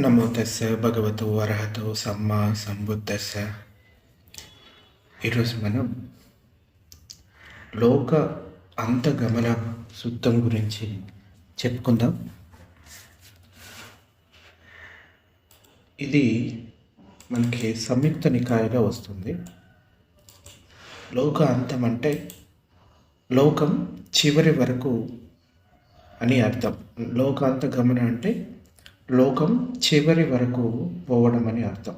నమో తస్స భగవతు అర్హతో సమ్మా సంబుద్ధస్స ఈరోజు మనం లోక అంతగమన సూత్రం గురించి చెప్పుకుందాం. ఇది మనకి సంయుక్త నికాయలో వస్తుంది. లోక అంతం అంటే లోకం చివరి వరకు అని అర్థం. లోకాంత గమన అంటే లోకం చివరి వరకు పోవడం అని అర్థం.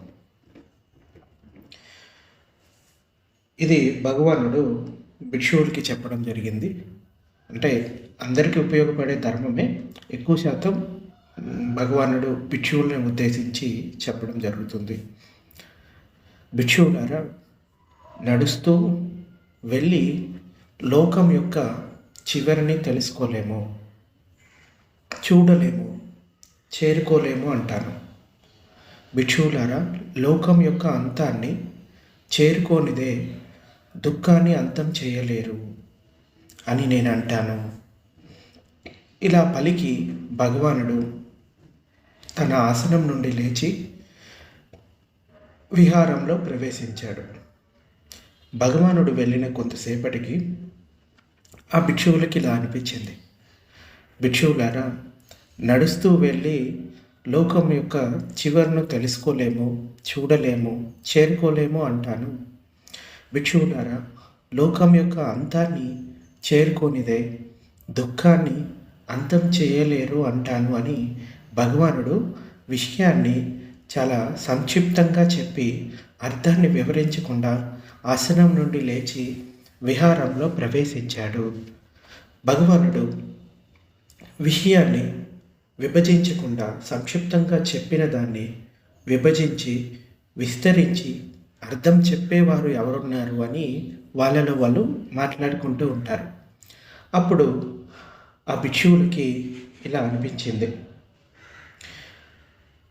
ఇది భగవానుడు భిక్షువులకి చెప్పడం జరిగింది. అంటే అందరికీ ఉపయోగపడే ధర్మమే ఎక్కువ శాతం భగవానుడు భిక్షువుల్ని ఉద్దేశించి చెప్పడం జరుగుతుంది. భిక్షువులారా నడుస్తూ వెళ్ళి లోకం యొక్క చివరిని తెలుసుకోలేము చూడలేము. చేరుకోలేము అంటాను. భిక్షువులారా లోకం యొక్క అంతాన్ని చేరుకోనిదే దుఃఖాన్ని అంతం చేయలేరు అని నేను అంటాను ఇలా పలికి భగవానుడు తన ఆసనం నుండి లేచి విహారంలో ప్రవేశించాడు. భగవానుడు వెళ్ళిన కొంతసేపటికి ఆ భిక్షువులకి ఇలా అనిపించింది. భిక్షువులారా నడుస్తూ వెళ్ళి లోకం యొక్క చివరను తెలుసుకోలేము చూడలేము చేరుకోలేము అంటాను. భిక్షువులారా లోకం యొక్క అంతాన్ని చేరుకోనిదే దుఃఖాన్ని అంతం చేయలేరు అంటాను అని భగవానుడు విషయాన్ని చాలా సంక్షిప్తంగా చెప్పి అర్థాన్ని వివరించకుండా ఆసనం నుండి లేచి విహారంలో ప్రవేశించాడు. భగవానుడు విషయాన్ని విభజించకుండా సంక్షిప్తంగా చెప్పిన దాన్ని విభజించి విస్తరించి అర్థం చెప్పేవారు ఎవరున్నారు అని వాళ్ళలో వాళ్ళు మాట్లాడుకుంటూ ఉంటారు. అప్పుడు ఆ భిక్షువులకి ఇలా అనిపించింది.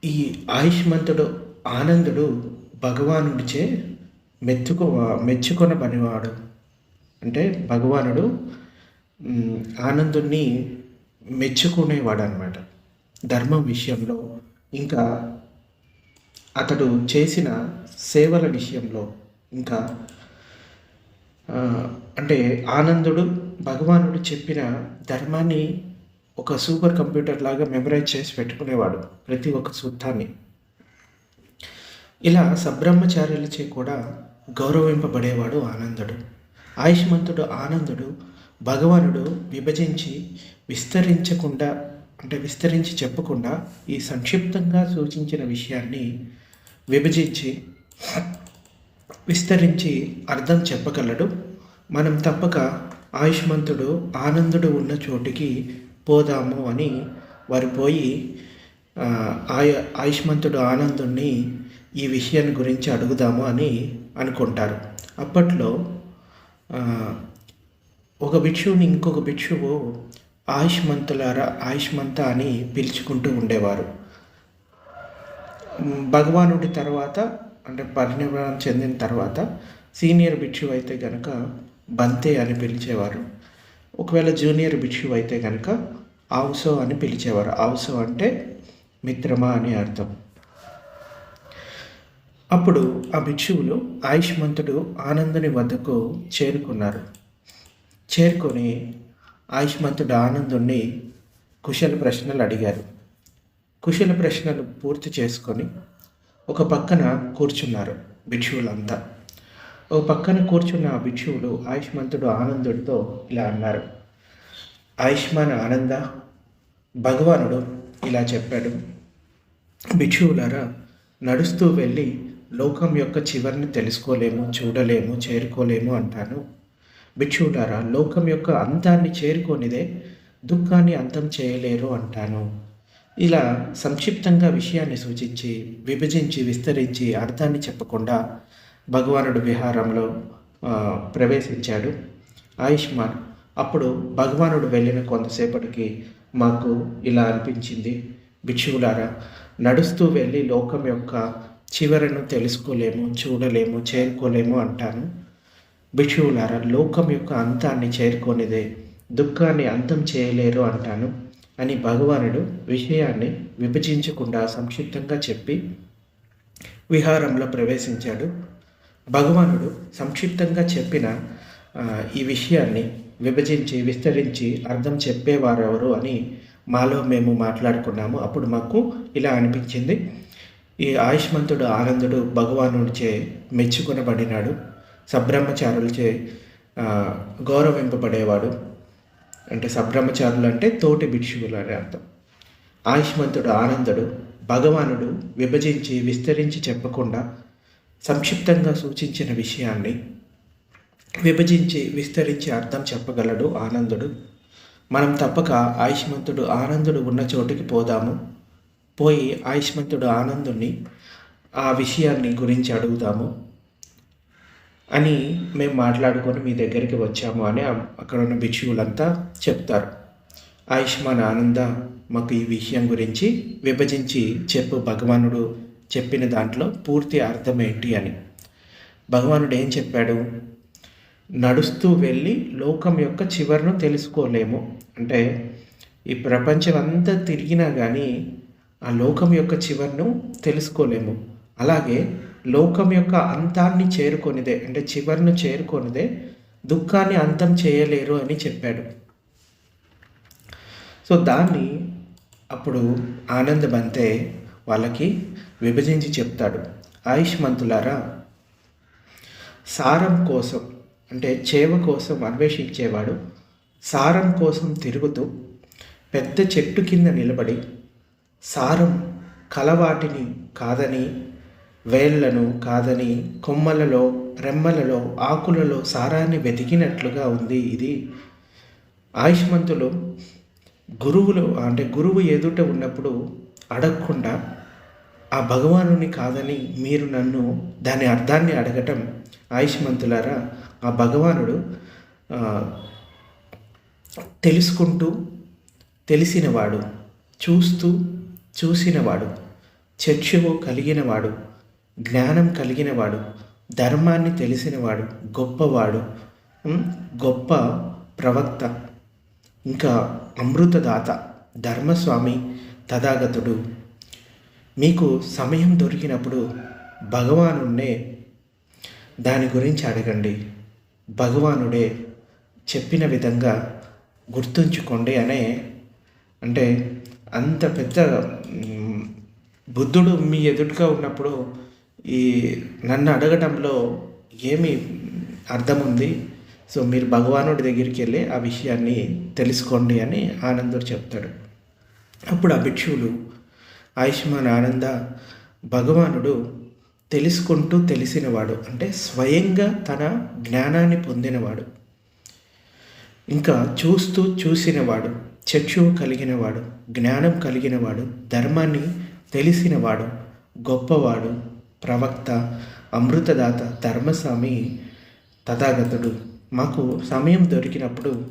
ఈ ఆయుష్మంతుడు ఆనందుడు భగవానుడిచే మెచ్చుకో మెచ్చుకొన పనివాడు అంటే భగవానుడు ఆనందుణ్ణి మెచ్చుకునేవాడు అనమాట ధర్మం విషయంలో ఇంకా అతడు చేసిన సేవల విషయంలో ఇంకా అంటే ఆనందుడు భగవానుడు చెప్పిన ధర్మాన్ని ఒక సూపర్ కంప్యూటర్ లాగా మెమరైజ్ చేసి పెట్టుకునేవాడు ప్రతి ఒక్క సూత్రాన్ని. ఇలా సబ్రహ్మచార్యులచే కూడా గౌరవింపబడేవాడు ఆనందుడు. ఆయుష్మంతుడు ఆనందుడు భగవానుడు విభజించి విస్తరించకుండా అంటే విస్తరించి చెప్పకుండా ఈ సంక్షిప్తంగా సూచించిన విషయాన్ని విభజించి విస్తరించి అర్థం చెప్పగలడు. మనం తప్పక ఆయుష్మంతుడు ఆనందుడు ఉన్న చోటికి పోదాము అని వారు పోయి ఆయ ఆయుష్మంతుడు ఆనందుణ్ణి ఈ విషయాన్ని గురించి అడుగుదాము అని అనుకుంటారు. అప్పట్లో ఒక భిక్షువుని ఇంకొక భిక్షువు ఆయుష్మంతులారా ఆయుష్మంత అని పిలుచుకుంటూ ఉండేవారు. భగవానుడి తర్వాత అంటే పరిణామం చెందిన తర్వాత సీనియర్ భిక్షువు అయితే కనుక బంతే అని పిలిచేవారు. ఒకవేళ జూనియర్ భిక్షువు అయితే కనుక ఆవుసో అని పిలిచేవారు. ఆవుసో అంటే మిత్రమా అని అర్థం. అప్పుడు ఆ భిక్షువులు ఆయుష్మంతుడు ఆనందుని వద్దకు చేరుకున్నారు. చేరుకొని ఆయుష్మంతుడు ఆనందుణ్ణి కుశల ప్రశ్నలు అడిగారు. కుశల ప్రశ్నలు పూర్తి చేసుకొని ఒక పక్కన కూర్చున్నారు భిక్షువులంతా. ఒక పక్కన కూర్చున్న ఆ భిక్షువులు ఆయుష్మంతుడు ఆనందుడితో ఇలా అన్నారు. ఆయుష్మాన్ ఆనంద భగవానుడు ఇలా చెప్పాడు. భిక్షువులారా నడుస్తూ వెళ్ళి లోకం యొక్క చివరిని తెలుసుకోలేము చూడలేము చేరుకోలేము అంటాను. భిక్షువులారా లోకం యొక్క అంతాన్ని చేరుకోనిదే దుఃఖాన్ని అంతం చేయలేరు అంటాను. ఇలా సంక్షిప్తంగా విషయాన్ని సూచించి విభజించి విస్తరించి అర్థాన్ని చెప్పకుండా భగవానుడు విహారంలో ప్రవేశించాడు. ఆయుష్మాన్ అప్పుడు భగవానుడు వెళ్ళిన కొంతసేపటికి మాకు ఇలా అనిపించింది. భిక్షువులారా నడుస్తూ వెళ్ళి లోకం యొక్క చివరను తెలుసుకోలేము చూడలేము చేరుకోలేము అంటాను. భిక్షువులారా లోకం యొక్క అంతాన్ని చేరుకోనిదే దుఃఖాన్ని అంతం చేయలేరు అంటాను అని భగవానుడు విషయాన్ని విభజించకుండా సంక్షిప్తంగా చెప్పి విహారంలో ప్రవేశించాడు. భగవానుడు సంక్షిప్తంగా చెప్పిన ఈ విషయాన్ని విభజించి విస్తరించి అర్థం చెప్పేవారెవరు అని మాలో మేము మాట్లాడుకున్నాము. అప్పుడు మాకు ఇలా అనిపించింది. ఈ ఆయుష్మంతుడు ఆనందుడు భగవానుడిచే మెచ్చుకొనబడినాడు. సబ్రహ్మచారులచే గౌరవింపబడేవాడు. అంటే సబ్రహ్మచారులు అంటే తోటి భిక్షువులు అనే అర్థం. ఆయుష్మంతుడు ఆనందుడు భగవానుడు విభజించి విస్తరించి చెప్పకుండా సంక్షిప్తంగా సూచించిన విషయాన్ని విభజించి విస్తరించి అర్థం చెప్పగలడు ఆనందుడు. మనం తప్పక ఆయుష్మంతుడు ఆనందుడు ఉన్న చోటికి పోదాము. పోయి ఆయుష్మంతుడు ఆనందుని ఆ విషయాన్ని గురించి అడుగుదాము. అని మేము మాట్లాడుకొని మీ దగ్గరికి వచ్చాము అని అక్కడ ఉన్న భిక్షువులంతా చెప్తారు. ఆయుష్మాన్ ఆనంద మాకు ఈ విషయం గురించి విభజించి చెప్పు భగవానుడు చెప్పిన దాంట్లో పూర్తి అర్థం ఏంటి అని. భగవానుడు ఏం చెప్పాడు? నడుస్తూ వెళ్ళి లోకం యొక్క చివరను తెలుసుకోలేము. అంటే ఈ ప్రపంచం అంతా తిరిగినా కానీ ఆ లోకం యొక్క చివరను తెలుసుకోలేము. అలాగే లోకం యొక్క అంతాన్ని చేరుకొనిదే అంటే చివరను చేరుకొనిదే దుఃఖాన్ని అంతం చేయలేరు అని చెప్పాడు. సో దాన్ని అప్పుడు ఆనంద్ బంతే వాళ్ళకి విభజించి చెప్తాడు. ఆయుష్మంతులారా సారం కోసం అంటే చేవ కోసం అన్వేషించేవాడు సారం కోసం తిరుగుతూ పెద్ద చెట్టు కింద నిలబడి సారం కలవాటిని కాదని వేళ్ళను కాదని కొమ్మలలో రెమ్మలలో ఆకులలో సారాన్ని వెతికినట్లుగా ఉంది ఇది. ఆయుష్మంతులు గురువులు అంటే గురువు ఎదుట ఉన్నప్పుడు అడగకుండా ఆ భగవానుని కాదని మీరు నన్ను దాని అర్థాన్ని అడగటం ఆయుష్మంతులారా? ఆ భగవానుడు తెలుసుకుంటూ తెలిసినవాడు చూస్తూ చూసినవాడు చర్చవు కలిగినవాడు జ్ఞానం కలిగినవాడు ధర్మాన్ని తెలిసినవాడు గొప్పవాడు గొప్ప ప్రవక్త ఇంకా అమృతదాత ధర్మస్వామి తథాగతుడు మీకు సమయం దొరికినప్పుడు భగవానున్నే దాని గురించి అడగండి. భగవానుడే చెప్పిన విధంగా గుర్తుంచుకోండి అనే అంటే అంత పెద్ద బుద్ధుడు మీ ఎదుటిగా ఉన్నప్పుడు ఈ నన్ను అడగటంలో ఏమి అర్థం ఉంది సో మీరు భగవానుడి దగ్గరికి వెళ్ళి ఆ విషయాన్ని తెలుసుకోండి అని ఆనందుడు చెప్తాడు. అప్పుడు ఆ భిక్షువులు ఆయుష్మాన్ ఆనంద భగవానుడు తెలుసుకుంటూ తెలిసినవాడు. అంటే స్వయంగా తన జ్ఞానాన్ని పొందినవాడు. ఇంకా చూస్తూ చూసినవాడు చక్షువు కలిగినవాడు జ్ఞానం కలిగినవాడు ధర్మాన్ని తెలిసినవాడు గొప్పవాడు ప్రవక్త అమృతదాత ధర్మస్వామి తథాగతుడు. మాకు సమయం దొరికినప్పుడు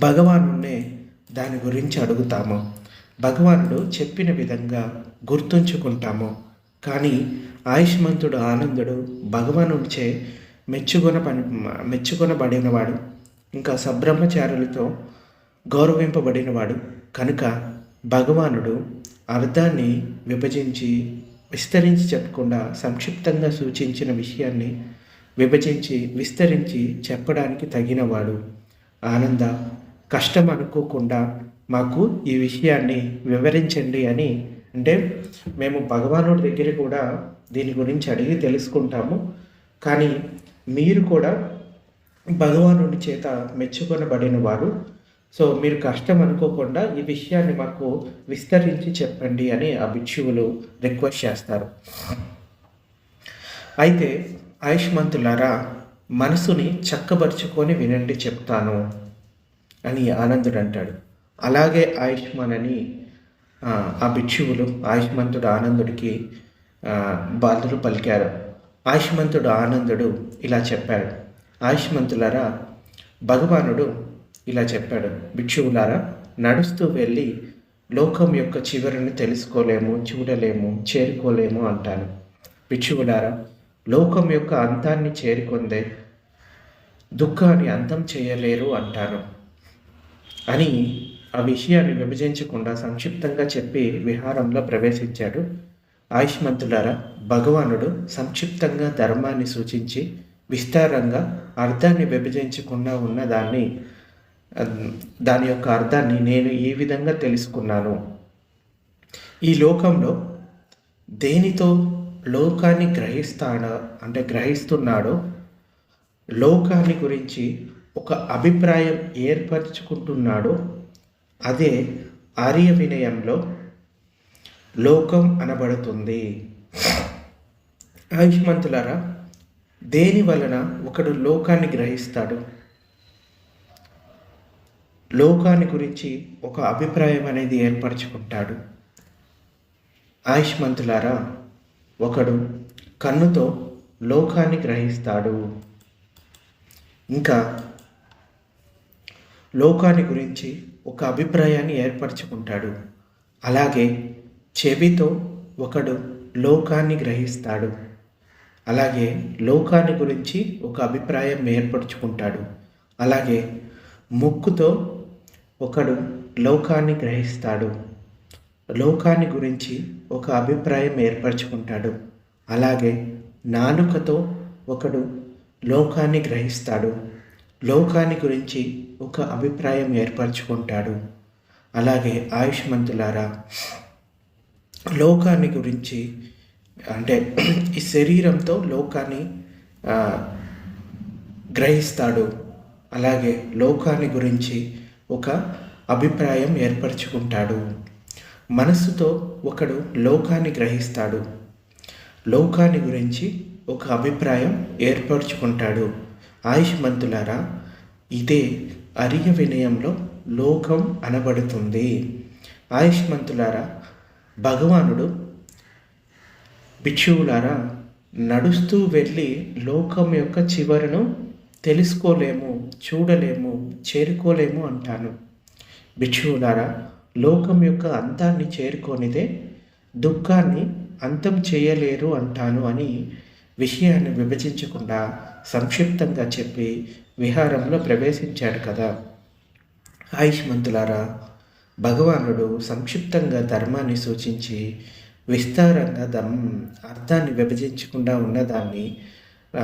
భగవానునే దాని గురించి అడుగుతాము. భగవానుడు చెప్పిన విధంగా గుర్తుంచుకుంటాము. కానీ ఆయుష్మంతుడు ఆనందుడు భగవానుడిచే మెచ్చుకొన పని మెచ్చుకొనబడినవాడు. ఇంకా సబ్రహ్మచారులతో గౌరవింపబడినవాడు. కనుక భగవానుడు అర్థాన్ని విభజించి విస్తరించి చెప్పకుండా సంక్షిప్తంగా సూచించిన విషయాన్ని విభజించి విస్తరించి చెప్పడానికి తగినవాడు. ఆనంద కష్టం అనుకోకుండా మాకు ఈ విషయాన్ని వివరించండి అని అంటే మేము భగవానుడి దగ్గర కూడా దీని గురించి అడిగి తెలుసుకుంటాము. కానీ మీరు కూడా భగవానుడి చేత మెచ్చుకొనబడిన వారు. సో మీరు కష్టం అనుకోకుండా ఈ విషయాన్ని మాకు విస్తరించి చెప్పండి అని ఆ భిక్షువులు రిక్వెస్ట్ చేస్తారు. అయితే ఆయుష్మంతులారా మనసుని చక్కబరుచుకొని వినండి చెప్తాను అని ఆనందుడు అంటాడు. అలాగే ఆయుష్మాన్ అని ఆ, భిక్షువులు ఆయుష్మంతుడు ఆనందుడికి బాధలు పలికారు. ఆయుష్మంతుడు ఆనందుడు ఇలా చెప్పాడు. ఆయుష్మంతులారా భగవానుడు ఇలా చెప్పాడు. భిక్షువులారా నడుస్తూ వెళ్ళి లోకం యొక్క చివరిని తెలుసుకోలేము చూడలేము చేరుకోలేము అంటాను. భిక్షువులారా లోకం యొక్క అంతాన్ని చేరుకుందే దుఃఖాన్ని అంతం చేయలేరు అంటాను. అని ఆ విషయాన్ని విభజించకుండా సంక్షిప్తంగా చెప్పి విహారంలో ప్రవేశించాడు. ఆయుష్మంతులారా భగవానుడు సంక్షిప్తంగా ధర్మాన్ని సూచించి విస్తారంగా అర్థాన్ని విభజించకుండా ఉన్న దాన్ని దాని యొక్క అర్థాన్ని నేను ఏ విధంగా తెలుసుకున్నాను? ఈ లోకంలో దేనితో లోకాన్ని గ్రహిస్తాడో అంటే గ్రహిస్తున్నాడో లోకాన్ని గురించి ఒక అభిప్రాయం ఏర్పరచుకుంటున్నాడో అదే ఆర్య వినయంలో లోకం అనబడుతుంది. ఆయుష్మంతులారా దేని వలన ఒకడు లోకాన్ని గ్రహిస్తాడు? లోకాన్ని గురించి ఒక అభిప్రాయం అనేది ఏర్పరచుకుంటాడు. ఆయుష్మంతులారా ఒకడు కన్నుతో లోకాన్ని గ్రహిస్తాడు. ఇంకా లోకాన్ని గురించి ఒక అభిప్రాయాన్ని ఏర్పరచుకుంటాడు. అలాగే చెవితో ఒకడు లోకాన్ని గ్రహిస్తాడు. అలాగే లోకాన్ని గురించి ఒక అభిప్రాయం ఏర్పరచుకుంటాడు. అలాగే ముక్కుతో ఒకడు లోకాన్ని గ్రహిస్తాడు. లోకాన్ని గురించి ఒక అభిప్రాయం ఏర్పరచుకుంటాడు. అలాగే నాలుకతో ఒకడు లోకాన్ని గ్రహిస్తాడు. లోకాన్ని గురించి ఒక అభిప్రాయం ఏర్పరచుకుంటాడు. అలాగే ఆయుష్మంతులారా లోకాన్ని గురించి అంటే ఈ శరీరంతో లోకాన్ని గ్రహిస్తాడు. అలాగే లోకాన్ని గురించి ఒక అభిప్రాయం ఏర్పరచుకుంటాడు. మనస్సుతో ఒకడు లోకాన్ని గ్రహిస్తాడు. లోకాన్ని గురించి ఒక అభిప్రాయం ఏర్పరచుకుంటాడు. ఆయుష్మంతులారా ఇదే అరియ వినయంలో లోకం అనబడుతుంది. ఆయుష్మంతులారా భగవానుడు భిక్షువులారా నడుస్తూ వెళ్ళి లోకం యొక్క చివరను తెలుసుకోలేము చూడలేము చేరుకోలేము అంటాను. భిక్షువులారా లోకం యొక్క అంతాన్ని చేరుకోనిదే దుఃఖాన్ని అంతం చేయలేరు అంటాను అని విషయాన్ని విభజించకుండా సంక్షిప్తంగా చెప్పి విహారంలో ప్రవేశించాడు కదా. ఆయుష్మంతులారా భగవానుడు సంక్షిప్తంగా ధర్మాన్ని సూచించి విస్తారంగా ధర్మం అర్థాన్ని విభజించకుండా ఉన్నదాన్ని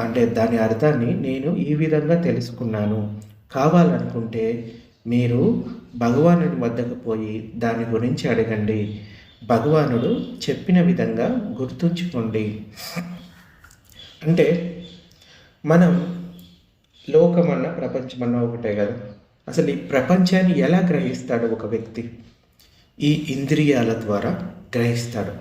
అంటే దాని అర్థాన్ని నేను ఈ విధంగా తెలుసుకున్నాను. కావాలనుకుంటే మీరు భగవానుడి వద్దకు పోయి దాని గురించి అడగండి. భగవానుడు చెప్పిన విధంగా గుర్తుంచుకోండి. అంటే మనం లోకమన్న ప్రపంచమన్న ఒకటే కదా. అసలు ఈ ప్రపంచాన్ని ఎలా గ్రహిస్తాడు ఒక వ్యక్తి? ఈ ఇంద్రియాల ద్వారా గ్రహిస్తాడు.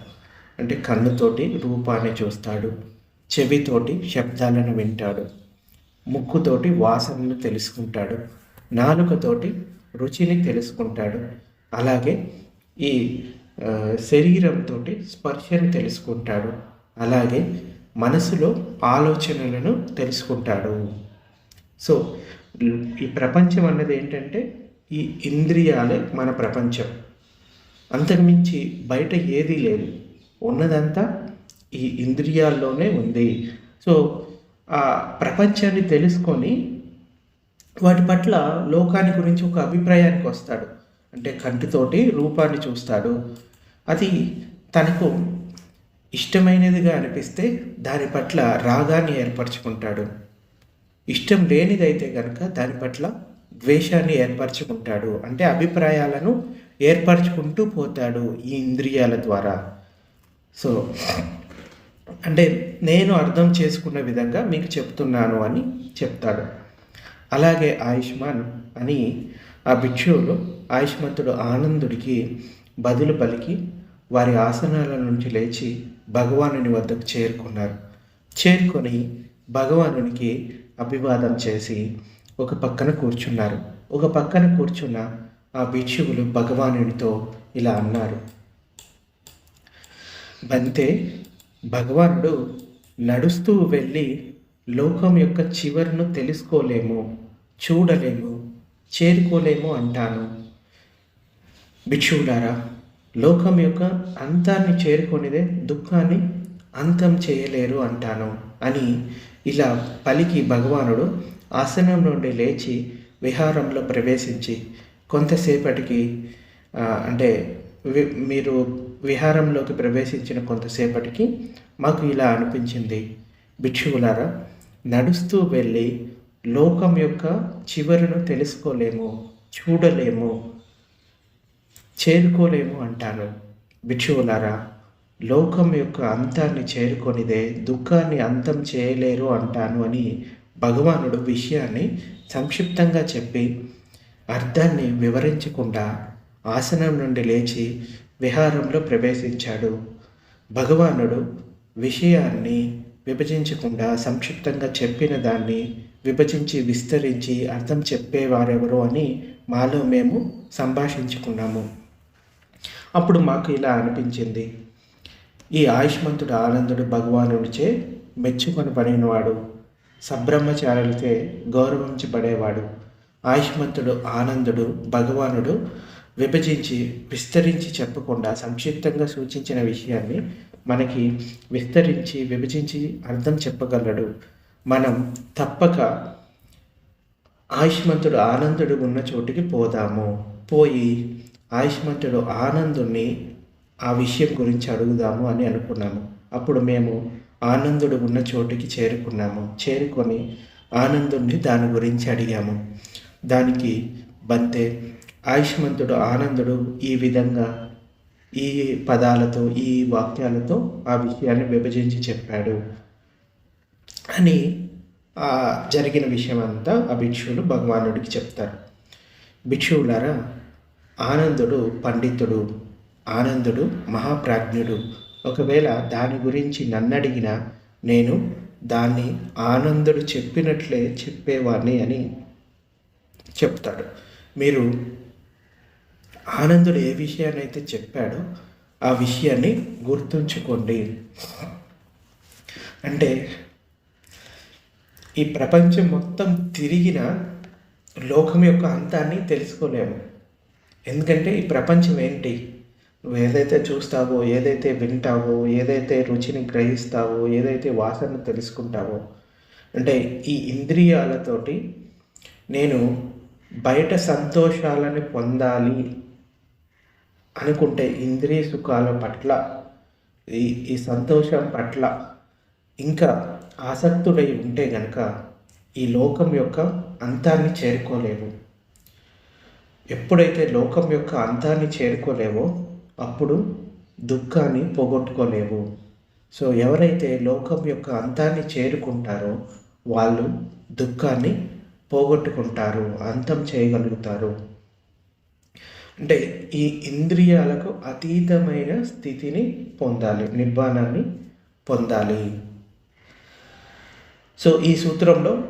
అంటే కన్నుతోటి రూపాన్ని చూస్తాడు. చెవితోటి శబ్దాలను వింటాడు. ముక్కుతోటి వాసనను తెలుసుకుంటాడు. నాలుకతోటి రుచిని తెలుసుకుంటాడు. అలాగే ఈ శరీరంతో స్పర్శను తెలుసుకుంటాడు. అలాగే మనసులో ఆలోచనలను తెలుసుకుంటాడు. సో ఈ ప్రపంచం అన్నది ఏంటంటే ఈ ఇంద్రియాలే మన ప్రపంచం. అంతకుమించి బయట ఏదీ లేదు. ఉన్నదంతా ఈ ఇంద్రియాల్లోనే ఉంది. సో ఆ ప్రపంచాన్ని తెలుసుకొని వాటి పట్ల లోకాన్ని గురించి ఒక అభిప్రాయానికి వస్తాడు. అంటే కంటితోటి రూపాన్ని చూస్తాడు. అది తనకు ఇష్టమైనదిగా అనిపిస్తే దాని పట్ల రాగాన్ని ఏర్పరచుకుంటాడు. ఇష్టం లేనిదైతే కనుక దాని పట్ల ద్వేషాన్ని ఏర్పరచుకుంటాడు. అంటే అభిప్రాయాలను ఏర్పరచుకుంటూ పోతాడు ఈ ఇంద్రియాల ద్వారా. సో అంటే నేను అర్థం చేసుకున్న విధంగా మీకు చెప్తున్నాను అని చెప్తాడు. అలాగే ఆయుష్మాన్ అని ఆ భిక్షువులు ఆయుష్మంతుడు ఆనందుడికి బదులు పలికి వారి ఆసనాల నుంచి లేచి భగవానుని వద్దకు చేరుకున్నారు. చేరుకొని భగవానునికి అభివాదం చేసి ఒక పక్కన కూర్చున్నారు. ఒక పక్కన కూర్చున్న ఆ భిక్షువులు భగవానునితో ఇలా అన్నారు. బంతే భగవానుడు నడుస్తూ వెళ్ళి లోకం యొక్క చివరిను తెలుసుకోలేము చూడలేము చేరుకోలేము అంటాను. భిక్షువులారా లోకం యొక్క అంతాన్ని చేరుకునేదే దుఃఖాన్ని అంతం చేయలేరు అంటాను అని ఇలా పలికి భగవానుడు ఆసనం నుండి లేచి విహారంలో ప్రవేశించి కొంతసేపటికి అంటే మీరు విహారంలోకి ప్రవేశించిన కొంతసేపటికి మాకు ఇలా అనిపించింది. భిక్షువులారా నడుస్తూ వెళ్ళి లోకం యొక్క చివరను తెలుసుకోలేము చూడలేము చేరుకోలేము అంటాను భిక్షువులారా లోకం యొక్క అంతాన్ని చేరుకొనిదే దుఃఖాన్ని అంతం చేయలేరు అంటాను అని భగవానుడు విషయాన్ని సంక్షిప్తంగా చెప్పి అర్థాన్ని వివరించకుండా ఆసనం నుండి లేచి విహారంలో ప్రవేశించాడు. భగవానుడు విషయాన్ని విభజించకుండా సంక్షిప్తంగా చెప్పిన దాన్ని విభజించి విస్తరించి అర్థం చెప్పేవారెవరు అని మాలో మేము సంభాషించుకున్నాము. అప్పుడు మాకు ఇలా అనిపించింది. ఈ ఆయుష్మంతుడు ఆనందుడు భగవానుడిచే మెచ్చుకొని పడినవాడు సబ్రహ్మచారులకే గౌరవించబడేవాడు. ఆయుష్మంతుడు ఆనందుడు భగవానుడు విభజించి విస్తరించి చెప్పకుండా సంక్షిప్తంగా సూచించిన విషయాన్ని మనకి విస్తరించి విభజించి అర్థం చెప్పగలడు. మనం తప్పక ఆయుష్మంతుడు ఆనందుడు ఉన్న చోటుకి పోదాము. పోయి ఆయుష్మంతుడు ఆనందుని ఆ విషయం గురించి అడుగుదాము అని అనుకున్నాము. అప్పుడు మేము ఆనందుడు ఉన్న చోటుకి చేరుకున్నాము. చేరుకొని ఆనందుడిని దాని గురించి అడిగాము. దానికి బంతే ఆయుష్మంతుడు ఆనందుడు ఈ విధంగా ఈ పదాలతో ఈ వాక్యాలతో ఆ విషయాన్ని విభజించి చెప్పాడు. అని ఆ జరిగిన విషయం అంతా ఆ భిక్షువులు భగవానుడికి చెప్తారు. భిక్షువులారా ఆనందుడు పండితుడు ఆనందుడు మహాప్రాజ్ఞుడు. ఒకవేళ దాని గురించి నన్నడిగినా నేను దాన్ని ఆనందుడు చెప్పినట్లే చెప్పేవాడిని అని చెప్తాడు. మీరు ఆనందుడు ఏ విషయాన్ని అయితే చెప్పాడో ఆ విషయాన్ని గుర్తుంచుకోండి. అంటే ఈ ప్రపంచం మొత్తం తిరిగిన లోకం యొక్క అంతాన్ని తెలుసుకోలేము. ఎందుకంటే ఈ ప్రపంచం ఏంటి? నువ్వు ఏదైతే చూస్తావో ఏదైతే వింటావో ఏదైతే రుచిని గ్రహిస్తావో ఏదైతే వాసన తెలుసుకుంటావో అంటే ఈ ఇంద్రియాలతోటి నేను బయట సంతోషాలని పొందాలి అనుకుంటే ఇంద్రియ సుఖాల పట్ల ఈ ఈ సంతోషం పట్ల ఇంకా ఆసక్తుడై ఉంటే గనక ఈ లోకం యొక్క అంతాన్ని చేరుకోలేవు. ఎప్పుడైతే లోకం యొక్క అంతాన్ని చేరుకోలేవో అప్పుడు దుఃఖాన్ని పోగొట్టుకోలేవు. సో ఎవరైతే లోకం యొక్క అంతాన్ని చేరుకుంటారో వాళ్ళు దుఃఖాన్ని పోగొట్టుకుంటారు అంతం చేయగలుగుతారు. అంటే ఈ ఇంద్రియాలకు అతీతమైన స్థితిని పొందాలి నిర్వాణాన్ని పొందాలి. సో ఈ సూత్రంలో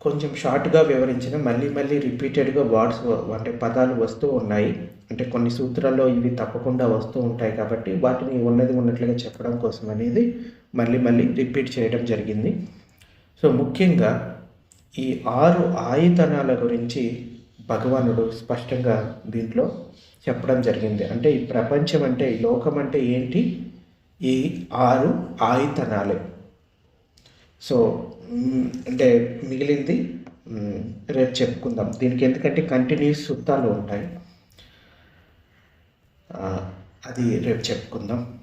కొంచెం షార్ట్గా వివరించిన మళ్ళీ మళ్ళీ రిపీటెడ్గా వర్డ్స్ అంటే పదాలు వస్తూ ఉన్నాయి. అంటే కొన్ని సూత్రాల్లో ఇవి తప్పకుండా వస్తూ ఉంటాయి కాబట్టి వాటిని ఉన్నది ఉన్నట్లుగా చెప్పడం కోసం అనేది మళ్ళీ మళ్ళీ రిపీట్ చేయడం జరిగింది. సో ముఖ్యంగా ఈ ఆరు ఆయుధనాల గురించి భగవానుడు స్పష్టంగా దీంట్లో చెప్పడం జరిగింది. అంటే ఈ ప్రపంచం అంటే ఈ లోకం అంటే ఏంటి? ఈ ఆరు ఆయతనాలే సో అంటే మిగిలింది రేపు చెప్పుకుందాం. దీనికి ఎందుకంటే కంటిన్యూస్ సూత్రాలు ఉంటాయి. అది రేపు చెప్పుకుందాం.